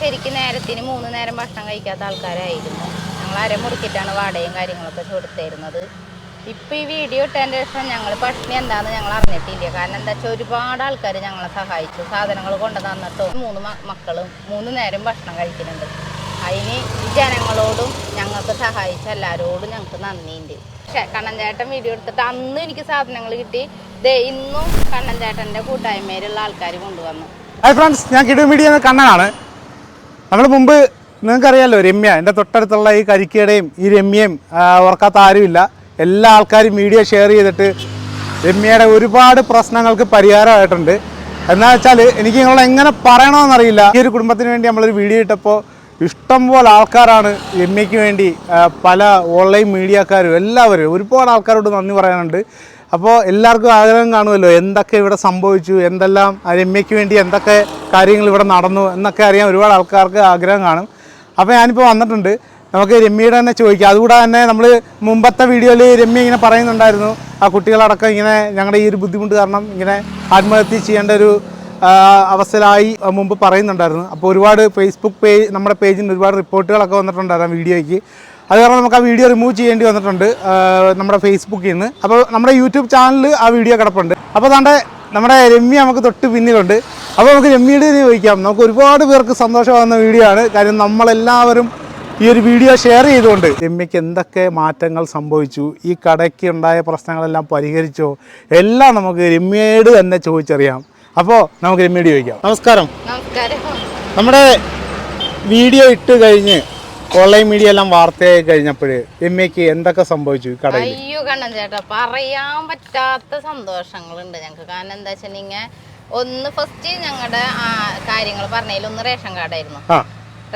ശരിക്കും നേരത്തിന് മൂന്ന് നേരം ഭക്ഷണം കഴിക്കാത്ത ആൾക്കാരായിരുന്നു. ഞങ്ങൾ അരമുറുക്കിയിട്ടാണ് വാടകയും കാര്യങ്ങളൊക്കെ കൊടുത്തിരുന്നത്. ഇപ്പൊ ഈ വീഡിയോ ഇട്ടതിന്റെ ശേഷം ഞങ്ങൾ പട്ടിണി എന്താന്ന് ഞങ്ങൾ അറിഞ്ഞിട്ടില്ല. കാരണം എന്താ വെച്ചാൽ ഒരുപാട് ആൾക്കാർ ഞങ്ങളെ സഹായിച്ചു. സാധനങ്ങൾ കൊണ്ടു തന്നിട്ടോ മൂന്ന് മക്കളും മൂന്ന് നേരം ഭക്ഷണം കഴിക്കുന്നുണ്ട്. അതിന് ജനങ്ങളോടും ഞങ്ങൾക്ക് സഹായിച്ച എല്ലാവരോടും ഞങ്ങൾക്ക് നന്ദിയുണ്ട്. പക്ഷേ കണ്ണൻചേട്ടൻ വീഡിയോ എടുത്തിട്ട് അന്ന് എനിക്ക് സാധനങ്ങൾ കിട്ടി. ദേ ഇന്നും കണ്ണൻ ചേട്ടന്റെ കൂട്ടായ്മയിലുള്ള ആൾക്കാർ കൊണ്ടുവന്നു. ഹായ് ഫ്രണ്ട്സ് ഞാൻ കിടു മീഡിയ കണ്ണനാണ്. നമ്മൾ മുമ്പ് നിങ്ങൾക്കറിയാലോ രമ്യ എന്റെ തൊട്ടടുത്തുള്ള ഈ കരിക്കയുടെയും ഈ രമ്യയും ഓർക്കാത്ത ആരുമില്ല. എല്ലാ ആൾക്കാരും മീഡിയ ഷെയർ ചെയ്തിട്ട് രമ്യയുടെ ഒരുപാട് പ്രശ്നങ്ങൾക്ക് പരിഹാരമായിട്ടുണ്ട്. എന്താ വെച്ചാൽ എനിക്ക് നിങ്ങൾ എങ്ങനെ പറയണമെന്നറിയില്ല. ഈ ഒരു കുടുംബത്തിന് വേണ്ടി നമ്മളൊരു വീഡിയോ ഇട്ടപ്പോൾ ഇഷ്ടം പോലെ ആൾക്കാരാണ് രമ്യയ്ക്ക് വേണ്ടി പല ഓൺലൈൻ മീഡിയക്കാരും എല്ലാവരും ഒരുപാട് ആൾക്കാരോട് നന്ദി പറയാനുണ്ട്. അപ്പോൾ എല്ലാവർക്കും ആഗ്രഹം കാണുമല്ലോ എന്തൊക്കെ ഇവിടെ സംഭവിച്ചു എന്തെല്ലാം രമ്യയ്ക്ക് വേണ്ടി എന്തൊക്കെ കാര്യങ്ങൾ ഇവിടെ നടന്നു എന്നൊക്കെ അറിയാൻ ഒരുപാട് ആൾക്കാർക്ക് ആഗ്രഹം കാണും. അപ്പോൾ ഞാനിപ്പോൾ വന്നിട്ടുണ്ട് നമുക്ക് രമ്യയുടെ തന്നെ ചോദിക്കാം. അതുകൂടാതെ തന്നെ നമ്മൾ മുമ്പത്തെ വീഡിയോയിൽ രമ്യ ഇങ്ങനെ പറയുന്നുണ്ടായിരുന്നു ആ കുട്ടികളടക്കം ഇങ്ങനെ ഞങ്ങളുടെ ഈ ഒരു ബുദ്ധിമുട്ട് കാരണം ഇങ്ങനെ ആത്മഹത്യ ചെയ്യേണ്ട ഒരു അവസരമായി മുമ്പ് പറയുന്നുണ്ടായിരുന്നു. അപ്പോൾ ഒരുപാട് ഫേസ്ബുക്ക് പേജ് നമ്മുടെ പേജിൽ ഒരുപാട് റിപ്പോർട്ടുകളൊക്കെ വന്നിട്ടുണ്ടായിരുന്നു വീഡിയോയ്ക്ക്. അത് കാരണം നമുക്ക് ആ വീഡിയോ റിമൂവ് ചെയ്യേണ്ടി വന്നിട്ടുണ്ട് നമ്മുടെ ഫേസ്ബുക്കിൽ നിന്ന്. അപ്പോൾ നമ്മുടെ യൂട്യൂബ് ചാനലിൽ ആ വീഡിയോ കിടപ്പുണ്ട്. അപ്പോൾ താണ്ടെ നമ്മുടെ രമ്യ നമുക്ക് തൊട്ട് പിന്നിലുണ്ട്. അപ്പോൾ നമുക്ക് രമ്യയുടെ തന്നെ ചോദിക്കാം. നമുക്ക് ഒരുപാട് പേർക്ക് സന്തോഷമാകുന്ന വീഡിയോ ആണ്. കാര്യം നമ്മളെല്ലാവരും ഈ ഒരു വീഡിയോ ഷെയർ ചെയ്തുകൊണ്ട്. രമ്യയ്ക്ക് എന്തൊക്കെ മാറ്റങ്ങൾ സംഭവിച്ചു? ഈ കടയ്ക്ക് ഉണ്ടായ പ്രശ്നങ്ങളെല്ലാം പരിഹരിച്ചോ? എല്ലാം നമുക്ക് രമ്യയോട് തന്നെ ചോദിച്ചറിയാം. അപ്പോൾ നമുക്ക് രമ്യയോട് ചോദിക്കാം. നമസ്കാരം. നമസ്കാരം. നമ്മുടെ വീഡിയോ ഇട്ട് കഴിഞ്ഞ് ഓൺലൈൻ മീഡിയ എല്ലാം വാർത്തയായി കഴിഞ്ഞപ്പോൾ എമ്മയ്ക്ക് എന്തൊക്കെ സംഭവിച്ചു കടയിൽ അയ്യോ കണ്ണൻ ചേട്ടാ പറയാൻ പറ്റാത്ത സന്തോഷങ്ങളുണ്ട് ഞങ്ങൾക്ക് കാരണം എന്താ വെച്ചിട്ടുണ്ടെങ്കിൽ ഒന്ന് ഫസ്റ്റ് ഞങ്ങളുടെ കാര്യങ്ങൾ പറഞ്ഞതിൽ ഒന്ന് റേഷൻ കാർഡായിരുന്നു.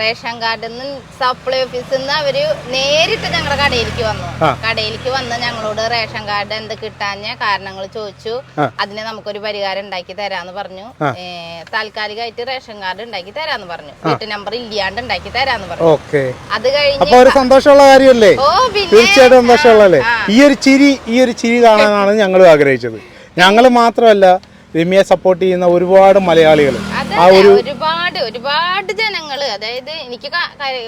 റേഷൻ കാർഡിൽ നിന്ന് സപ്ലൈ ഓഫീസിൽ നിന്ന് അവർ നേരിട്ട് ഞങ്ങളുടെ കടയിലേക്ക് വന്നു. കടയിലേക്ക് വന്ന് ഞങ്ങളോട് റേഷൻ കാർഡ് എന്ത് കിട്ടാഞ്ഞ കാരണങ്ങൾ ചോദിച്ചു. അതിന് നമുക്കൊരു പരിഹാരം ഉണ്ടാക്കി തരാന്ന് പറഞ്ഞു. താൽക്കാലികമായിട്ട് റേഷൻ കാർഡ് ഉണ്ടാക്കി തരാന്ന് പറഞ്ഞു. വീട്ടു നമ്പർ ഇല്ലാണ്ട് ഉണ്ടാക്കി തരാന്ന് പറഞ്ഞു. ഓക്കെ. അത് കഴിഞ്ഞ് ഒരു സന്തോഷമുള്ള കാര്യമല്ലേ? തീർച്ചയായിട്ടും സന്തോഷമുള്ളല്ലേ ഈ ഒരു ചിരി ഈ ഒരു ചിരി കാണാനാണ് ഞങ്ങളും ആഗ്രഹിച്ചത്. ഞങ്ങൾ മാത്രമല്ല രമ്യയെ സപ്പോർട്ട് ചെയ്യുന്ന ഒരുപാട് മലയാളികൾ അതെ ആ ഒരു ഒരുപാട് ഒരുപാട് ജനങ്ങൾ അതായത് എനിക്ക്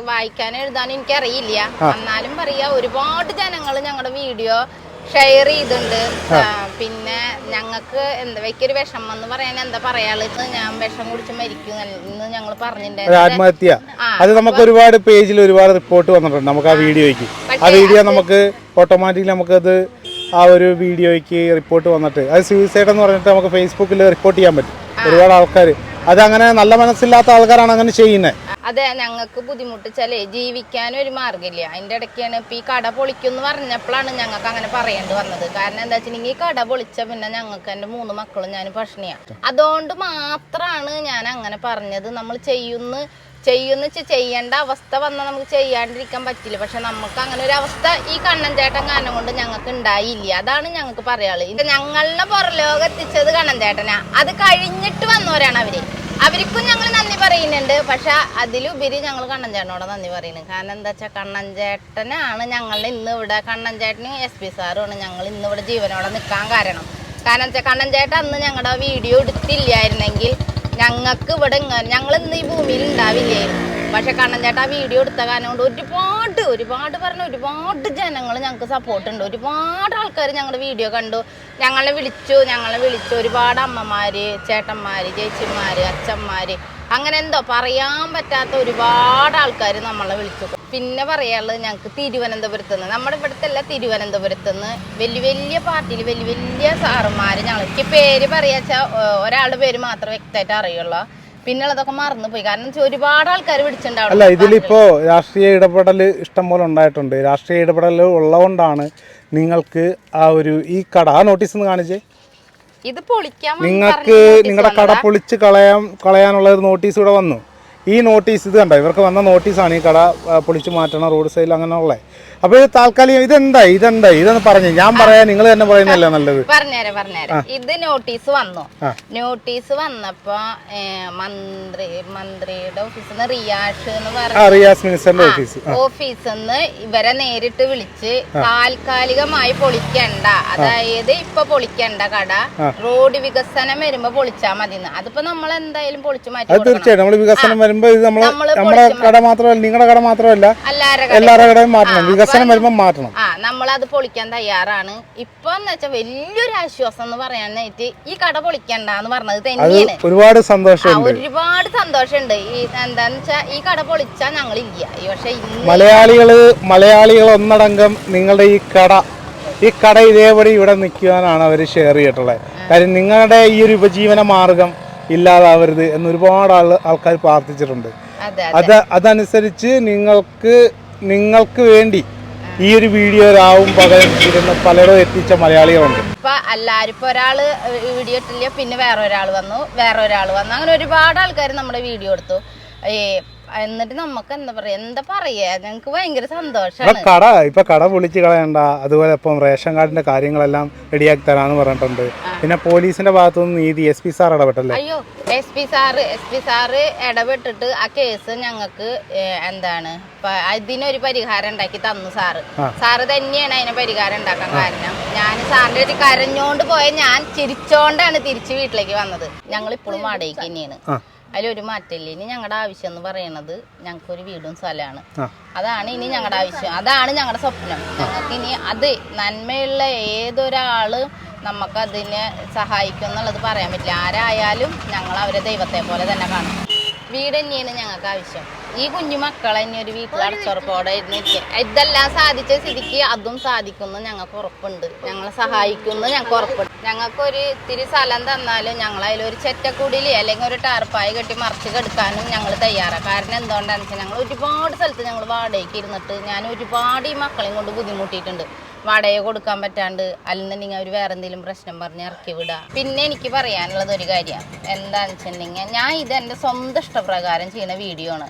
വായിക്കാനും എഴുതാനും എനിക്ക് അറിയില്ല എന്നാലും പറയാ ഒരുപാട് ജനങ്ങൾ ഞങ്ങളുടെ വീഡിയോ ഷെയർ ചെയ്തിട്ടുണ്ട് പിന്നെ ഞങ്ങൾക്ക് എന്താ ഒരു വിഷമം എന്ന് പറയാൻ എന്താ പറയാനുള്ളത് ഞാൻ വിഷം കുടിച്ച് മരിക്കും എന്ന് ഞങ്ങൾ പറഞ്ഞിട്ടുണ്ടായിരുന്നു. ആത്മഹത്യ. അത് നമുക്ക് ഒരുപാട് പേജിൽ ഒരുപാട് റിപ്പോർട്ട് വന്നിട്ടുണ്ട് നമുക്ക് ആ വീഡിയോയ്ക്ക്. ആ വീഡിയോ നമുക്ക് ഓട്ടോമാറ്റിക്കലി നമുക്കത് ആ ഒരു വീഡിയോയ്ക്ക് റിപ്പോർട്ട് വന്നിട്ട്. അത് സൂയിസൈഡ് എന്ന് പറഞ്ഞിട്ട് നമുക്ക് ഫേസ്ബുക്കിൽ റിപ്പോർട്ട് ചെയ്യാൻ പറ്റും. ഒരുപാട് ആൾക്കാർ അത് അങ്ങനെ നല്ല മനസ്സില്ലാത്ത ആൾക്കാരാണ് അങ്ങനെ ചെയ്യുന്നത് അതെ ഞങ്ങൾക്ക് ബുദ്ധിമുട്ടിച്ചാലേ ജീവിക്കാൻ ഒരു മാർഗമില്ല. അതിന്റെ ഇടയ്ക്കാണ് ഇപ്പൊ ഈ കട പൊളിക്കുമെന്ന് പറഞ്ഞപ്പോഴാണ് ഞങ്ങൾക്ക് അങ്ങനെ പറയേണ്ടി വന്നത്. കാരണം എന്താ വെച്ചിട്ടുണ്ടെങ്കിൽ ഈ കട പൊളിച്ച പിന്നെ ഞങ്ങൾക്ക് എന്റെ മൂന്ന് മക്കളും ഞാൻ ഭക്ഷണിയാണ് അതുകൊണ്ട് മാത്രമാണ് ഞാൻ അങ്ങനെ പറഞ്ഞത്. നമ്മൾ ചെയ്യുന്ന ചെയ്യുന്ന ചെയ്യേണ്ട അവസ്ഥ വന്നാൽ നമുക്ക് ചെയ്യാണ്ടിരിക്കാൻ പറ്റില്ല. പക്ഷെ നമുക്ക് അങ്ങനെ ഒരു അവസ്ഥ ഈ കണ്ണൻ ചേട്ടൻ കാരണം കൊണ്ട് ഞങ്ങൾക്ക് ഉണ്ടായില്ല. അതാണ് ഞങ്ങൾക്ക് പറയാൾ ഇത് ഞങ്ങളുടെ പുറലോകം എത്തിച്ചത് കണ്ണൻ ചേട്ടനാ. അത് കഴിഞ്ഞിട്ട് വന്നവരാണ് അവർ. അവർക്കും ഞങ്ങൾ നന്ദി പറയുന്നുണ്ട്. പക്ഷെ അതിലുപരി ഞങ്ങൾ കണ്ണൻ ചേട്ടനോട് നന്ദി പറയുന്നത് കാരണം എന്താ വെച്ചാൽ കണ്ണൻ ചേട്ടനാണ് ഞങ്ങൾ ഇന്ന് ഇവിടെ കണ്ണൻ ചേട്ടനും എസ് പി സാറുമാണ് ഞങ്ങൾ ഇന്ന് ഇവിടെ ജീവനോടെ നിൽക്കാൻ കാരണം. കാരണം വെച്ചാൽ കണ്ണൻ ചേട്ടൻ അന്ന് ഞങ്ങളുടെ വീഡിയോ എടുത്തില്ലായിരുന്നെങ്കിൽ ഞങ്ങൾക്ക് ഇവിടെ ഞങ്ങൾ ഇന്ന് ഈ ഭൂമിയിൽ ഉണ്ടാവില്ലായിരുന്നു പക്ഷെ കണ്ണൻ ചേട്ടാ വീഡിയോ എടുത്ത കാരണം കൊണ്ട് ഒരുപാട് ഒരുപാട് പറഞ്ഞ ഒരുപാട് ജനങ്ങൾ ഞങ്ങൾക്ക് സപ്പോർട്ട് ഉണ്ട്. ഒരുപാട് ആൾക്കാർ ഞങ്ങളുടെ വീഡിയോ കണ്ടു. ഞങ്ങളെ വിളിച്ചു ഞങ്ങളെ വിളിച്ചു. ഒരുപാട് അമ്മമാർ ചേട്ടന്മാർ ചേച്ചിമാർ അച്ഛന്മാർ അങ്ങനെ എന്തോ പറയാൻ പറ്റാത്ത ഒരുപാട് ആൾക്കാർ നമ്മളെ വിളിച്ചു. പിന്നെ പറയാനുള്ളത് ഞങ്ങൾക്ക് തിരുവനന്തപുരത്ത് നിന്ന്. നമ്മുടെ ഇവിടുത്തെ അല്ല തിരുവനന്തപുരത്ത് നിന്ന് വലിയ വലിയ പാർട്ടിയിൽ വലിയ വലിയ സാറുമാർ ഞങ്ങൾക്ക് പേര് പറയാച്ചാൽ ഒരാളുടെ പേര് മാത്രം വ്യക്തമായിട്ട് അറിയുള്ളൂ. പിന്നുള്ളതൊക്കെ മറന്നുപോയി. കാരണം ഒരുപാട് ആൾക്കാർ വിളിച്ചിട്ടുണ്ടാവും അല്ല ഇതിലിപ്പോ രാഷ്ട്രീയ ഇടപെടൽ ഇഷ്ടം പോലെ ഉണ്ടായിട്ടുണ്ട്. രാഷ്ട്രീയ ഇടപെടൽ ഉള്ളതുകൊണ്ടാണ് നിങ്ങൾക്ക് ആ ഒരു ഈ കട ആ നോട്ടീസ് ഒന്ന് കാണിച്ചേ. ഇത് പൊളിക്കാൻ നിങ്ങൾക്ക് നിങ്ങളുടെ കട പൊളിച്ച് കളയാൻ കളയാനുള്ള ഒരു നോട്ടീസ് ഇവിടെ വന്നു. ഈ നോട്ടീസ് ഇത് കണ്ടോ? ഇവർക്ക് വന്ന നോട്ടീസാണ് ഈ കട പൊളിച്ചു മാറ്റണം റോഡ് സൈഡിൽ അങ്ങനെയുള്ള. അപ്പോൾ ഇത് താൽക്കാലികം ഇതെന്താ ഇതെന്താ ഇതെന്ന് പറഞ്ഞു. ഞാൻ പറയാ നിങ്ങൾ തന്നെ പറയുന്നല്ലേ നല്ലത്? പറഞ്ഞുതരാം പറഞ്ഞുതരാം ഇത് നോട്ടീസ് വന്നു. നോട്ടീസ് വന്നപ്പോ മന്ത്രി മന്ത്രിയുടെ ഓഫീസിൽ നിന്ന് റിയാഷ് എന്ന് പറഞ്ഞു ഓഫീസ്. ഓഫീസിൽ നിന്ന് ഇവരെ നേരിട്ട് വിളിച്ച് താൽക്കാലികമായി പൊളിക്കണ്ട. അതായത് ഇപ്പൊ പൊളിക്കണ്ട കട. റോഡ് വികസനം വരുമ്പോ പൊളിച്ചാ മതി അതിപ്പോ നമ്മൾ എന്തായാലും പൊളിച്ചു മാറ്റി തീർച്ചയായിട്ടും. നമ്മൾ വികസനം വരുമ്പോ നമ്മളെ ഇത് നമ്മൾ നമ്മൾ കട മാത്രമല്ല നിങ്ങളുടെ കട മാത്രമല്ല എല്ലാവരുടെ കടയും മാറ്റണം. വികസനം വരുമ്പോൾ മാറ്റണം. ആ നമ്മളത് പൊളിക്കാൻ തയ്യാറാണ്. ഇപ്പൊ എന്ന് വെച്ചാൽ വലിയൊരു ആശ്വാസം എന്ന് പറയാനായിട്ട് ഈ കട പൊളിക്കണ്ട എന്ന് പറഞ്ഞത് തന്നെയാണ്. ഒരുപാട് സന്തോഷം സന്തോഷമുണ്ട്. ഒരുപാട് സന്തോഷമുണ്ട്. ഈ എന്താന്ന് വെച്ചാ ഈ കട പൊളിച്ചാൽ ഞങ്ങൾ ഇല്ല പക്ഷെ മലയാളികൾ മലയാളികൾ ഒന്നടങ്കം നിങ്ങളുടെ ഈ കട ഈ കട ഇതേപടി ഇവിടെ നിൽക്കുവാനാണ് അവർ ഷെയർ ചെയ്തിട്ടുള്ളത്. കാര്യം നിങ്ങളുടെ ഈ ഒരു ഉപജീവന മാർഗം ഇല്ലാതാവരുത് എന്ന് ഒരുപാട് ആൾ ആൾക്കാർ പ്രാർത്ഥിച്ചിട്ടുണ്ട്. അത് അതനുസരിച്ച് നിങ്ങൾക്ക് നിങ്ങൾക്ക് വേണ്ടി ഈ ഒരു വീഡിയോ രാവും പകലും ഇരുന്ന് പലരും എത്തിച്ച മലയാളികളുണ്ട്. ഇപ്പൊ എല്ലാരും ഇപ്പൊ ഒരാൾ വീഡിയോ ഇട്ടില്ല പിന്നെ വേറെ ഒരാൾ വന്നു വേറെ ഒരാൾ വന്നു. അങ്ങനെ ഒരുപാട് ആൾക്കാർ നമ്മുടെ വീഡിയോ എടുത്തു. എന്നിട്ട് നമുക്ക് എന്താ പറയാ എന്താ പറയാ? ഞങ്ങക്ക് ഭയങ്കര സന്തോഷമാണ് കട ഇപ്പൊ കട പൊളിച്ച് കളയണ്ട. അതുപോലെ ഇപ്പം റേഷൻ കാർഡിന്റെ കാര്യങ്ങളെല്ലാം റെഡിയാക്കി തരാന്ന് പറഞ്ഞിട്ടുണ്ട്. പിന്നെ പോലീസിന്റെ ഭാഗത്തുനിന്ന് നീതി എസ് പി സാർ ഇടപെട്ടല്ലേ? അയ്യോ S P sir S P sir ഇടപെട്ടിട്ട് ആ കേസ് ഞങ്ങൾക്ക് എന്താണ് അതിനൊരു പരിഹാരം ഉണ്ടാക്കി തന്നു സാറ്. സാറ് തന്നെയാണ് അതിന് പരിഹാരം ഉണ്ടാക്കാൻ കാരണം. ഞാൻ സാറിന്റെ ഒരു കരഞ്ഞോണ്ട് പോയ ഞാൻ ചിരിച്ചോണ്ടാണ് തിരിച്ചു വീട്ടിലേക്ക് വന്നത്. ഞങ്ങൾ ഇപ്പോഴും വാടകയ്ക്ക് തന്നെയാണ്. അതിലൊരു മാറ്റമില്ല. ഇനി ഞങ്ങളുടെ ആവശ്യം എന്ന് പറയുന്നത് ഞങ്ങൾക്ക് ഒരു വീടും സ്ഥലമാണ്. അതാണ് ഇനി ഞങ്ങളുടെ ആവശ്യം. അതാണ് ഞങ്ങളുടെ സ്വപ്നം. ഞങ്ങൾക്ക് ഇനി അത് നന്മയുള്ള ഏതൊരാൾ നമുക്ക് അതിനെ സഹായിക്കും എന്നുള്ളത് പറയാൻ പറ്റില്ല. ആരായാലും ഞങ്ങൾ അവരെ ദൈവത്തെ പോലെ തന്നെ കാണും. വീട് തന്നെയാണ് ഞങ്ങൾക്ക് ആവശ്യം. ഈ കുഞ്ഞു മക്കളെ ഇനി ഒരു വീട്ടിൽ അടച്ചുറപ്പോടെ ഇരുന്നിരിക്കുക ഇതെല്ലാം സാധിച്ച സ്ഥിതിക്ക് അതും സാധിക്കുന്നു. ഞങ്ങൾക്ക് ഉറപ്പുണ്ട്. ഞങ്ങളെ സഹായിക്കുന്നു. ഞങ്ങൾക്ക് ഉറപ്പുണ്ട്. ഞങ്ങൾക്ക് ഒരു ഇത്തിരി സ്ഥലം തന്നാലും ഞങ്ങൾ ഒരു ചെറ്റക്കുടിയിൽ അല്ലെങ്കിൽ ഒരു ടാർപ്പായി കെട്ടി മറിച്ച് കെടുക്കാനും ഞങ്ങൾ തയ്യാറാണ് കാരണം എന്തുകൊണ്ടാണെന്ന് വെച്ചാൽ ഞങ്ങൾ ഒരുപാട് സ്ഥലത്ത് ഞങ്ങൾ വാടകയ്ക്ക് ഇരുന്നിട്ട് ഞാൻ ഒരുപാട് ഈ മക്കളെയും കൊണ്ട് ബുദ്ധിമുട്ടിയിട്ടുണ്ട്. വാടക കൊടുക്കാൻ പറ്റാണ്ട് അല്ലെന്നുണ്ടെങ്കിൽ അവർ വേറെ എന്തെങ്കിലും പ്രശ്നം പറഞ്ഞ് ഇറക്കി വിടുക പിന്നെ എനിക്ക് പറയാനുള്ളത് ഒരു കാര്യമാണ് എന്താണെന്ന് വെച്ചിട്ടുണ്ടെങ്കിൽ ഞാൻ ഇത് എന്റെ സ്വന്തം ഇഷ്ടപ്രകാരം ചെയ്യുന്ന വീഡിയോ ആണ്.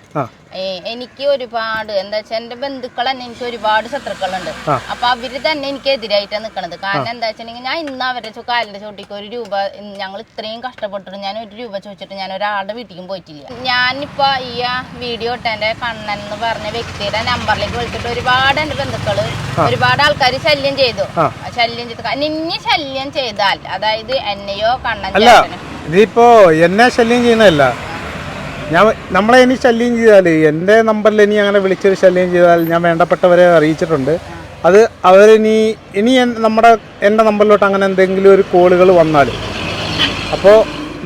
എനിക്ക് ഒരുപാട് എന്താ വെച്ചാൽ എന്റെ ബന്ധുക്കൾ തന്നെ എനിക്ക് ഒരുപാട് ശത്രുക്കളുണ്ട്. അപ്പൊ അവർ തന്നെ എനിക്ക് എതിരായിട്ടാണ് നിൽക്കണത് കാരണം എന്താ വെച്ചിട്ടുണ്ടെങ്കിൽ ഞാൻ ഇന്ന് അവരുടെ കാലിന്റെ ചോട്ടിക്ക് ഒരു രൂപ ഞങ്ങൾ ഇത്രയും കഷ്ടപ്പെട്ടിട്ട് ഞാൻ ഒരു രൂപ ചോദിച്ചിട്ട് ഞാൻ ഒരാളുടെ വീട്ടിലും പോയിട്ടില്ല. ഞാനിപ്പോ ഈ വീഡിയോ ഇട്ടെന്റെ കണ്ണൻ എന്ന് പറഞ്ഞ വ്യക്തിയുടെ നമ്പറിലേക്ക് വിളിച്ചിട്ട് ഒരുപാട് എന്റെ ബന്ധുക്കൾ ഒരുപാട് ആൾക്കാർ ശല്യം ചെയ്തു. ശല്യം ചെയ്തു നിന്നെ ശല്യം ചെയ്താൽ അതായത് എന്നെയോ കണ്ണൻ ഇതിപ്പോ എന്നെ ശല്യം ചെയ്യുന്നതല്ല. ഞാൻ നമ്മളെ ഇനി ശല്യം ചെയ്താൽ എന്റെ നമ്പറിൽ ഇനി അങ്ങനെ വിളിച്ചൊരു ശല്യം ചെയ്താൽ ഞാൻ വേണ്ടപ്പെട്ടവരെ അറിയിച്ചിട്ടുണ്ട്. അത് അവരിനി ഇനി നമ്മുടെ എന്റെ നമ്പറിലോട്ട് അങ്ങനെ എന്തെങ്കിലും ഒരു കോളുകൾ വന്നാൽ അപ്പോൾ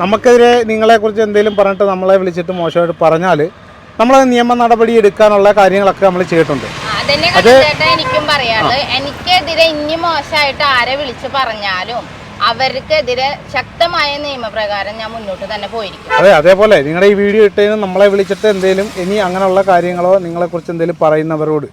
നമുക്കെതിരെ നിങ്ങളെക്കുറിച്ച് എന്തെങ്കിലും പറഞ്ഞിട്ട് നമ്മളെ വിളിച്ചിട്ട് മോശമായിട്ട് പറഞ്ഞാൽ നമ്മൾ നിയമ നടപടി എടുക്കാനുള്ള കാര്യങ്ങളൊക്കെ നമ്മൾ ചെയ്തിട്ടുണ്ട്. എനിക്കും പറയാനുള്ളത്. എനിക്കെതിരെ ഇനി മോശമായിട്ട് ആരെ വിളിച്ച് പറഞ്ഞാലും അവർക്കെതിരെ ശക്തമായ നിയമപ്രകാരം ഞാൻ മുന്നോട്ട് തന്നെ പോയിരിക്കും. അതെ അതേപോലെ നിങ്ങളുടെ ഈ വീഡിയോ ഇട്ടതിന് നമ്മളെ വിളിച്ചിട്ട് എന്തെങ്കിലും ഇനി അങ്ങനെയുള്ള കാര്യങ്ങളോ നിങ്ങളെക്കുറിച്ച് എന്തെങ്കിലും പറയുന്നവരോട്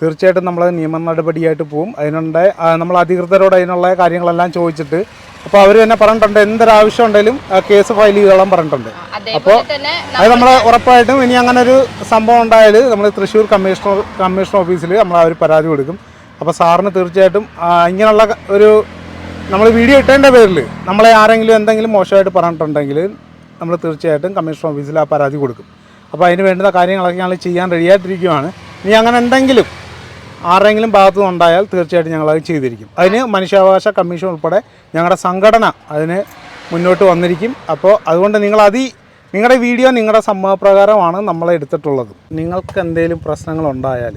തീർച്ചയായിട്ടും നമ്മൾ നിയമ നടപടിയായിട്ട് പോവും. അതിനുണ്ട് നമ്മൾ അധികൃതരോട് അതിനുള്ള കാര്യങ്ങളെല്ലാം ചോദിച്ചിട്ട് അപ്പോൾ അവർ തന്നെ പറഞ്ഞിട്ടുണ്ട് എന്തൊരാവശ്യം ഉണ്ടെങ്കിലും കേസ് ഫയൽ ചെയ്തോളാൻ പറഞ്ഞിട്ടുണ്ട്. അപ്പോൾ അത് നമ്മൾ ഉറപ്പായിട്ടും ഇനി അങ്ങനെ ഒരു സംഭവം ഉണ്ടായാൽ നമ്മൾ തൃശ്ശൂർ കമ്മീഷണർ കമ്മീഷണർ ഓഫീസിൽ നമ്മൾ ആ ഒരു പരാതി കൊടുക്കും. അപ്പോൾ സാറിന് തീർച്ചയായിട്ടും ഇങ്ങനെയുള്ള ഒരു നമ്മൾ വീഡിയോ ഇട്ടതിന്റെ പേരിൽ നമ്മളെ ആരെങ്കിലും എന്തെങ്കിലും മോശമായിട്ട് പറഞ്ഞിട്ടുണ്ടെങ്കിൽ നമ്മൾ തീർച്ചയായിട്ടും കമ്മീഷണർ ഓഫീസിൽ ആ പരാതി കൊടുക്കും. അപ്പോൾ അതിന് വേണ്ടുന്ന കാര്യങ്ങളൊക്കെ ഞങ്ങൾ ചെയ്യാൻ റെഡിയായിട്ടിരിക്കുകയാണ് ഇനി അങ്ങനെ എന്തെങ്കിലും ആരെങ്കിലും ഭാഗത്തു നിന്നുണ്ടായാൽ തീർച്ചയായിട്ടും ഞങ്ങളത് ചെയ്തിരിക്കും. അതിന് മനുഷ്യാവകാശ കമ്മീഷൻ ഉൾപ്പെടെ ഞങ്ങളുടെ സംഘടന അതിന് മുന്നോട്ട് വന്നിരിക്കും. അപ്പോൾ അതുകൊണ്ട് നിങ്ങൾ അതി നിങ്ങളുടെ വീഡിയോ നിങ്ങളുടെ സമ്മതപ്രകാരമാണ് നമ്മൾ എടുത്തിട്ടുള്ളത്. നിങ്ങൾക്ക് എന്തെങ്കിലും പ്രശ്നങ്ങളുണ്ടായാൽ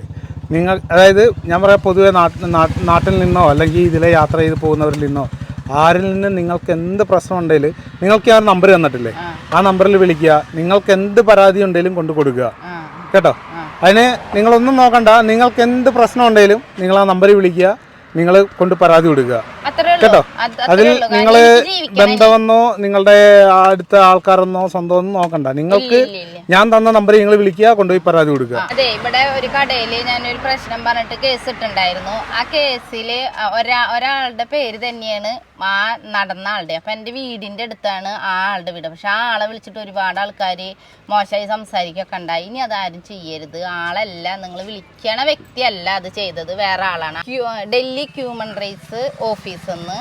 നിങ്ങൾ അതായത് ഞാൻ പറയാം പൊതുവെ നാട്ടിൽ നാട്ടിൽ നിന്നോ അല്ലെങ്കിൽ ഇതിലെ യാത്ര ചെയ്ത് പോകുന്നവരിൽ നിന്നോ ആരിൽ നിന്ന് നിങ്ങൾക്ക് എന്ത് പ്രശ്നം ഉണ്ടെങ്കിലും നിങ്ങൾക്ക് ആ നമ്പർ തന്നിട്ടില്ലേ? ആ. നമ്പറിൽ വിളിക്കുക. നിങ്ങൾക്ക് എന്ത് പരാതി ഉണ്ടെങ്കിലും കൊണ്ടു കൊടുക്കുക. കേട്ടോ? അതിന് നിങ്ങളൊന്നും നോക്കണ്ട. നിങ്ങൾക്ക് എന്ത് പ്രശ്നം ഉണ്ടെങ്കിലും നിങ്ങൾ ആ നമ്പറിൽ വിളിക്കുക. നിങ്ങൾ കൊണ്ട് പരാതി കൊടുക്കുക കേട്ടോ? അത് അതിൽ നിങ്ങൾ ബന്ധമെന്നോ നിങ്ങളുടെ അടുത്ത ആൾക്കാരെന്നോ സ്വന്തം നോക്കണ്ട. നിങ്ങൾക്ക്. ഞാൻ തന്ന നമ്പർ നിങ്ങൾ വിളിക്കുക കൊണ്ടുപോയി പരാതി കൊടുക്കുക അതെ ഇവിടെ ഒരു കടയിൽ ഞാനൊരു പ്രശ്നം പറഞ്ഞിട്ട് കേസ് ഇട്ടുണ്ടായിരുന്നു ആ കേസിൽ ഒരാ ഒരാളുടെ പേര് തന്നെയാണ് ആ നടന്ന ആളുടെ. അപ്പൊ എന്റെ വീടിന്റെ അടുത്താണ് ആ ആളുടെ വീട്. പക്ഷെ ആ ആളെ വിളിച്ചിട്ട് ഒരുപാട് ആൾക്കാര് മോശമായി സംസാരിക്കൊക്കെ ഉണ്ടായി. ഇനി അതാരും ചെയ്യരുത്. ആളല്ല നിങ്ങൾ വിളിക്കണ വ്യക്തിയല്ല അത് ചെയ്തത്. വേറെ ആളാണ്. ക്യൂ- ഹ്യൂമൻ റൈറ്റ്സ് ഓഫീസിൽ നിന്ന്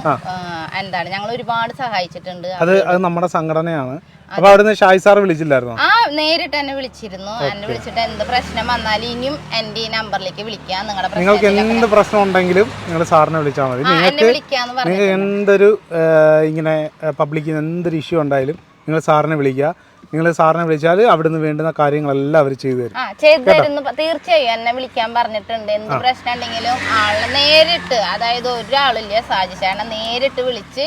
എന്താണ്? ഞങ്ങൾ ഒരുപാട് സഹായിച്ചിട്ടുണ്ട്. അത് അത് നമ്മുടെ സംഘടനയാണ്. അപ്പൊ അവിടുന്ന് ഷായി സാർ വിളിച്ചില്ലായിരുന്നു? ആ നേരിട്ട് എന്നെ വിളിച്ചിരുന്നു. എന്നെ വിളിച്ചിട്ട് എന്ത് പ്രശ്നം വന്നാലും ഇനിയും എന്റെ ഈ നമ്പറിലേക്ക് വിളിക്കാം. നിങ്ങളുടെ നിങ്ങൾക്ക് എന്ത് പ്രശ്നം ഉണ്ടെങ്കിലും നിങ്ങൾ സാറിനെ വിളിച്ചാൽ മതി. നിങ്ങൾക്ക് എന്തൊരു ഇങ്ങനെ പബ്ലിക്കിന് എന്തൊരു ഇഷ്യൂ ഉണ്ടായാലും നിങ്ങൾ സാറിനെ വിളിക്കുക. നിങ്ങൾ സാറിനെ വിളിച്ചാൽ അവിടുന്ന് വേണ്ടുന്ന കാര്യങ്ങളെല്ലാം അവർ ചെയ്തു തരും. ചെയ്തു തരുന്നു. തീർച്ചയായും എന്നെ വിളിക്കാൻ പറഞ്ഞിട്ടുണ്ട്. എന്ത് പ്രശ്നം ഉണ്ടെങ്കിലും ആളെ നേരിട്ട് അതായത് ഒരാളില്ല സാജിശേനെ നേരിട്ട് വിളിച്ച്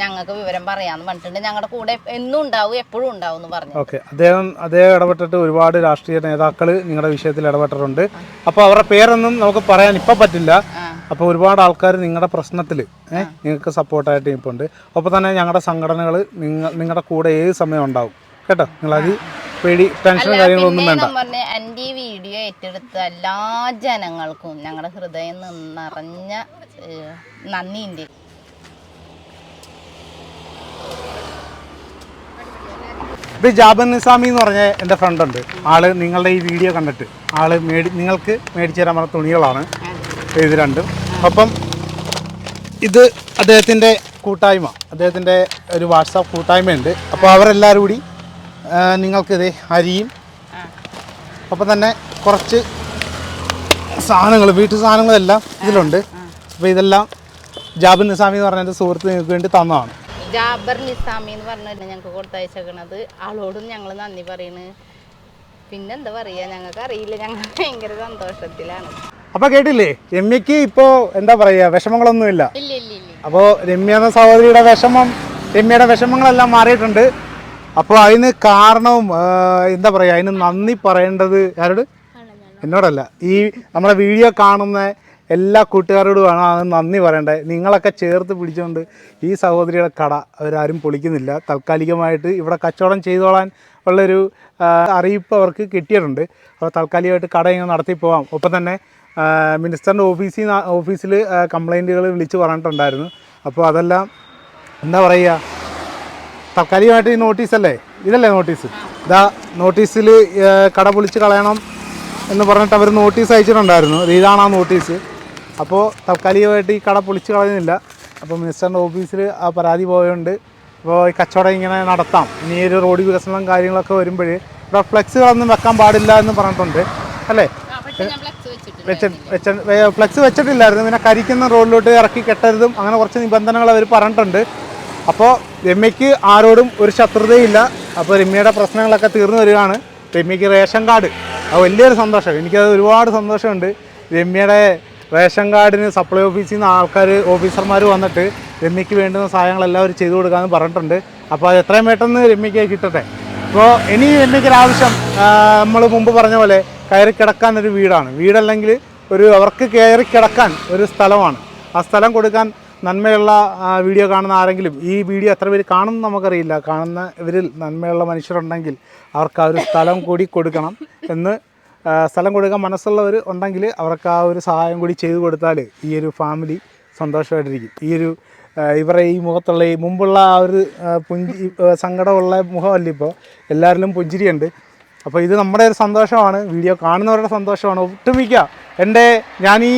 ഞങ്ങൾക്ക് വിവരം പറയാന്ന് പറഞ്ഞിട്ടുണ്ട്. ഞങ്ങളുടെ കൂടെ എന്നും ഉണ്ടാവും എപ്പോഴും ഉണ്ടാവും എന്ന് പറഞ്ഞു. ഓക്കെ. അദ്ദേഹം അദ്ദേഹം ഇടപെട്ടിട്ട് ഒരുപാട് രാഷ്ട്രീയ നേതാക്കൾ നിങ്ങളുടെ വിഷയത്തിൽ ഇടപെട്ടിട്ടുണ്ട്. അപ്പോൾ അവരുടെ പേരൊന്നും നമുക്ക് പറയാൻ ഇപ്പം പറ്റില്ല. അപ്പോൾ ഒരുപാട് ആൾക്കാർ നിങ്ങളുടെ പ്രശ്നത്തിൽ നിങ്ങൾക്ക് സപ്പോർട്ടായിട്ട് ഇപ്പോൾ ഉണ്ട് അപ്പോൾ തന്നെ ഞങ്ങളുടെ സംഘടനകൾ നിങ്ങളുടെ കൂടെ ഏത് സമയം ഉണ്ടാവും? കേട്ടോ? നിങ്ങൾ അത് പേടി ടെൻഷനും കാര്യങ്ങളൊന്നും വേണ്ട. എന്റെ പറഞ്ഞ എന്റെ ഈ വീഡിയോ ഏറ്റെടുത്ത എല്ലാ ജനങ്ങൾക്കും ഞങ്ങളുടെ ഹൃദയം നിറഞ്ഞ നന്ദിയുണ്ട്. ഇത് ജാബൻ നിസാമി എന്ന് പറഞ്ഞ എന്റെ ഫ്രണ്ട് ഉണ്ട്. ആൾ നിങ്ങളുടെ ഈ വീഡിയോ കണ്ടിട്ട് ആൾ മേടി നിങ്ങൾക്ക് മേടിച്ചു തരാൻ പറഞ്ഞ തുണികളാണ്. ഇത് രണ്ടും. അപ്പം ഇത് അദ്ദേഹത്തിന്റെ കൂട്ടായ്മ. അദ്ദേഹത്തിന്റെ ഒരു വാട്സാപ്പ് കൂട്ടായ്മയുണ്ട്. അപ്പോൾ അവരെല്ലാവരും കൂടി നിങ്ങൾക്കിത് അരിയും. അപ്പം തന്നെ കുറച്ച് സാധനങ്ങൾ വീട്ടു സാധനങ്ങളെല്ലാം ഇതിലുണ്ട്. അപ്പോൾ ഇതെല്ലാം ജാബർ നിസാമി എന്ന് പറഞ്ഞ സുഹൃത്ത് നിങ്ങൾക്ക് വേണ്ടി തന്നതാണ്. ജാബർ നിസാമി എന്ന് പറഞ്ഞിട്ട് ഞങ്ങൾക്ക് കൊടുത്തയച്ചേക്കണത്. ആളോടും ഞങ്ങൾ നന്ദി പറയണ്. പിന്നെന്താ പറയുക ഞങ്ങൾക്ക് അറിയില്ല. ഞങ്ങൾ ഭയങ്കര സന്തോഷത്തിലാണ്. അപ്പൊ കേട്ടില്ലേ രമ്യക്ക് ഇപ്പോ എന്താ പറയാ വിഷമങ്ങളൊന്നും ഇല്ല. അപ്പോൾ രമ്യ എന്ന സഹോദരിയുടെ വിഷമം രമ്യയുടെ വിഷമങ്ങളെല്ലാം മാറിയിട്ടുണ്ട്. അപ്പോൾ അതിന് കാരണവും എന്താ പറയുക അതിന് നന്ദി പറയേണ്ടത് ആരോട്? എന്നോടല്ല. ഈ നമ്മളെ വീഡിയോ കാണുന്ന എല്ലാ കൂട്ടുകാരോടുമാണ് അത് നന്ദി പറയേണ്ടത്. നിങ്ങളൊക്കെ ചേർത്ത് പിടിച്ചുകൊണ്ട് ഈ സഹോദരിയുടെ കട അവരാരും പൊളിക്കുന്നില്ല. താൽക്കാലികമായിട്ട് ഇവിടെ കച്ചവടം ചെയ്തോളാൻ ഉള്ളൊരു അറിയിപ്പ് അവർക്ക് കിട്ടിയിട്ടുണ്ട്. അപ്പോൾ താൽക്കാലികമായിട്ട് കട ഇങ്ങനെ നടത്തി പോവാം. ഒപ്പം തന്നെ മിനിസ്റ്ററിന്റെ ഓഫീസിൽ ഓഫീസിൽ കംപ്ലൈന്റുകൾ വിളിച്ച് പറഞ്ഞിട്ടുണ്ടായിരുന്നു. അപ്പോൾ അതെല്ലാം എന്താ പറയുക താൽക്കാലികമായിട്ട് ഈ നോട്ടീസല്ലേ ഇതല്ലേ നോട്ടീസ് ഇതാ നോട്ടീസിൽ കട പൊളിച്ച് കളയണം എന്ന് പറഞ്ഞിട്ട് അവർ നോട്ടീസ് അയച്ചിട്ടുണ്ടായിരുന്നു. ഇത് ഇതാണ് ആ നോട്ടീസ് അപ്പോൾ താൽക്കാലികമായിട്ട് ഈ കട പൊളിച്ച് കളയുന്നില്ല. അപ്പോൾ മിനിസ്റ്ററിന്റെ ഓഫീസിൽ ആ പരാതി പോയതുകൊണ്ട് അപ്പോൾ ഈ കച്ചവടം ഇങ്ങനെ നടത്താം. ഇനി ഒരു റോഡ് വികസനം കാര്യങ്ങളൊക്കെ വരുമ്പോൾ ഇവിടെ ഫ്ലെക്സുകളൊന്നും വെക്കാൻ പാടില്ല എന്ന് പറഞ്ഞിട്ടുണ്ട്. അല്ലേ? ഫ്ലെക്സ് വെച്ചിട്ടില്ലായിരുന്നു. പിന്നെ കരിക്കുന്ന റോഡിലോട്ട് ഇറക്കി കെട്ടരുതും അങ്ങനെ കുറച്ച് നിബന്ധനകൾ അവർ പറഞ്ഞിട്ടുണ്ട്. അപ്പോൾ രമ്യക്ക് ആരോടും ഒരു ശത്രുതയില്ല. അപ്പോൾ രമ്യയുടെ പ്രശ്നങ്ങളൊക്കെ തീർന്നു വരികയാണ്. രമ്യക്ക് റേഷൻ കാർഡ്. അത് വലിയൊരു സന്തോഷം. എനിക്കത് ഒരുപാട് സന്തോഷമുണ്ട്. രമ്യയുടെ റേഷൻ കാർഡിന് സപ്ലൈ ഓഫീസിൽ നിന്ന് ആൾക്കാർ ഓഫീസർമാർ വന്നിട്ട് രമ്യയ്ക്ക് വേണ്ടുന്ന സഹായങ്ങളെല്ലാം അവർ ചെയ്തു കൊടുക്കാമെന്ന് പറഞ്ഞിട്ടുണ്ട്. അപ്പോൾ അത് എത്രയും പെട്ടെന്ന് രമ്യയ്ക്ക് കിട്ടട്ടെ. അപ്പോൾ ഇനി രമ്യക്കൊരു ആവശ്യം. നമ്മൾ മുമ്പ് പറഞ്ഞ പോലെ കയറി കിടക്കാൻ ഒരു വീടാണ്. വീടല്ലെങ്കിൽ ഒരു അവർക്ക് കയറി കിടക്കാൻ ഒരു സ്ഥലമാണ്. ആ സ്ഥലം കൊടുക്കാൻ നന്മയുള്ള വീഡിയോ കാണുന്ന ആരെങ്കിലും ഈ വീഡിയോ എത്ര പേര് കാണുമെന്ന് നമുക്കറിയില്ല. കാണുന്ന ഇവരിൽ നന്മയുള്ള മനുഷ്യരുണ്ടെങ്കിൽ അവർക്ക് ആ ഒരു സ്ഥലം കൂടി കൊടുക്കണം എന്ന് സ്ഥലം കൊടുക്കാൻ മനസ്സുള്ളവർ ഉണ്ടെങ്കിൽ അവർക്ക് ആ ഒരു സഹായം കൂടി ചെയ്തു കൊടുത്താൽ ഈ ഒരു ഫാമിലി സന്തോഷമായിട്ടിരിക്കും. ഈ ഒരു ഇവരെ ഇവരുടെ ഈ മുഖത്തുള്ള ഈ മുമ്പുള്ള ആ ഒരു പുഞ്ചി സങ്കടമുള്ള മുഖമല്ല ഇപ്പോൾ? എല്ലാവരിലും പുഞ്ചിരിയുണ്ട്. അപ്പോൾ ഇത് നമ്മുടെ ഒരു സന്തോഷമാണ്. വീഡിയോ കാണുന്നവരുടെ സന്തോഷമാണ്. ഒട്ടുമിക്ക എന്റെ ഞാൻ ഈ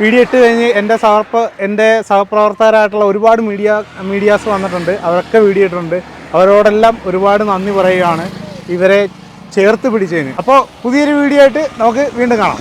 വീഡിയോ ഇട്ട് കഴിഞ്ഞ് എന്റെ സഹപ്ര എന്റെ സഹപ്രവർത്തകരായിട്ടുള്ള ഒരുപാട് മീഡിയ മീഡിയാസ് വന്നിട്ടുണ്ട്. അവരൊക്കെ വീഡിയോ ഇട്ടിട്ടുണ്ട്. അവരോടെല്ലാം ഒരുപാട് നന്ദി പറയുകയാണ്. ഇവരെ ചേർത്ത് പിടിച്ചതിന്. അപ്പോൾ പുതിയൊരു വീഡിയോ ആയിട്ട് നമുക്ക് വീണ്ടും കാണാം.